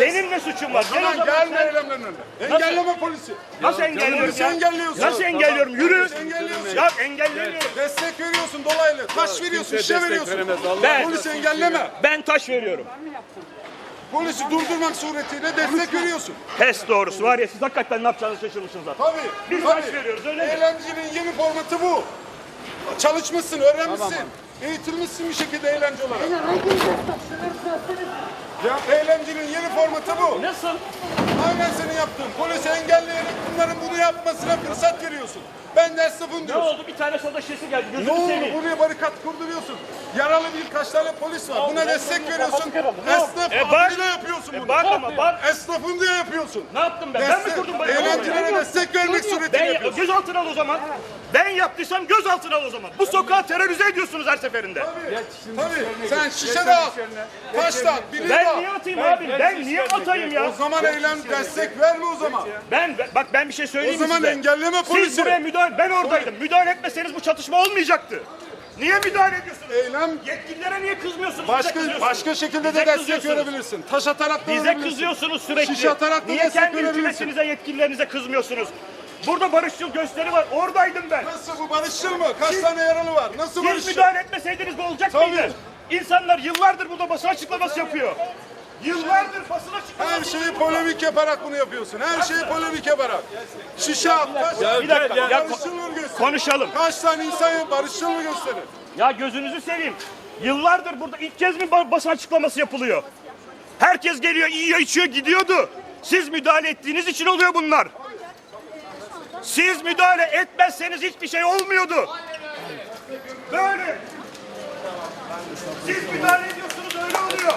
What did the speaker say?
Benim ne suçum var? Gel o zaman gelme sen- önüne. Engelleme polisi. Nasıl engelliyorum polisi ya? engelliyorsun. Nasıl engelliyorum? Yürü. Engelliyorsun. Ya engellemiyorum. Destek veriyorsun dolaylı. Taş veriyorsun, şişe veriyorsun. Ben- Polisi engelleme. Ben taş veriyorum. Polisi durdurmak suretiyle destek veriyorsun. Pes doğrusu var ya siz hakikaten ne yapacağınızı şaşırmışsınız zaten. Tabii. Biz tabii. taş veriyoruz öyle mi? Eğlencenin yeni formatı bu. Çalışmışsın, öğrenmişsin. Eğitilmişsin bir şekilde eğlence olarak. Ya eğlencenin yeni formatı bu. Nasıl? Aynen senin yaptığın. Polisi engelleyerek bunların bunu yapmasına fırsat veriyorsun. Ben de esnafım Ne diyorsun. oldu? Bir tane soda şişesi geldi. Ne Gözünü oldu? seveyim. Buraya barikat kurduruyorsun. Yaralı birkaç tane polis var. Buna destek veriyorsun. Esnaf E bak. adıyla yapıyorsun E bunu. bak ama bak. Esnafım diye yapıyorsun. Ne yaptım ben? Ben mi Destek, kurdum barikatı? eğlencelere destek vermek suretiyle Ben yapıyorsun. gözaltına al o zaman. Ben yaptıysam gözaltına al o zaman. Bu sokağı terörize ediyorsunuz her seferinde. Tabii. Sen şişe de al. Taş da at. Bilir de Ben al. niye atayım abi? Ben niye atayım O ya? zaman eylem destek verme o zaman. Ben bak ben bir şey O söyleyeyim mi zaman size? engelleme Siz polisi. buraya müdahale, ben oradaydım. Müdahale etmeseniz bu çatışma olmayacaktı. Niye müdahale ediyorsunuz? Eylem Yetkililere niye kızmıyorsunuz? Bize başka kızıyorsunuz. başka şekilde Bize de destek kızıyorsunuz. verebilirsin. Taş atarak da Bize verebilirsin. kızıyorsunuz sürekli. Şişe atarak da Niye destek kendi verebilirsin. hükümetinize, yetkililerinize kızmıyorsunuz? Burada barışçıl gösteri var. Oradaydım ben. Nasıl bu barışçıl mı? Kaç tane yaralı var? Nasıl Siz barışçıl? müdahale etmeseydiniz bu olacak Tabii. mıydı? İnsanlar yıllardır burada basın açıklaması yapıyor. Yıllardır basın açıklaması Her şeyi polemik yaparak bunu yapıyorsun. Her şeyi polemik yaparak. Şişe at, taş at. Bir dakika. Ya, Barışçıl mı gösterir? konuşalım. Kaç tane insan barışçıl mı gösterir? Ya gözünüzü seveyim. Yıllardır burada ilk kez mi ba- basın açıklaması yapılıyor? Herkes geliyor, yiyor, içiyor, gidiyordu. Siz müdahale ettiğiniz için oluyor bunlar. Siz müdahale etmezseniz hiçbir şey olmuyordu. Böyle. Siz müdahale ediyorsunuz öyle oluyor.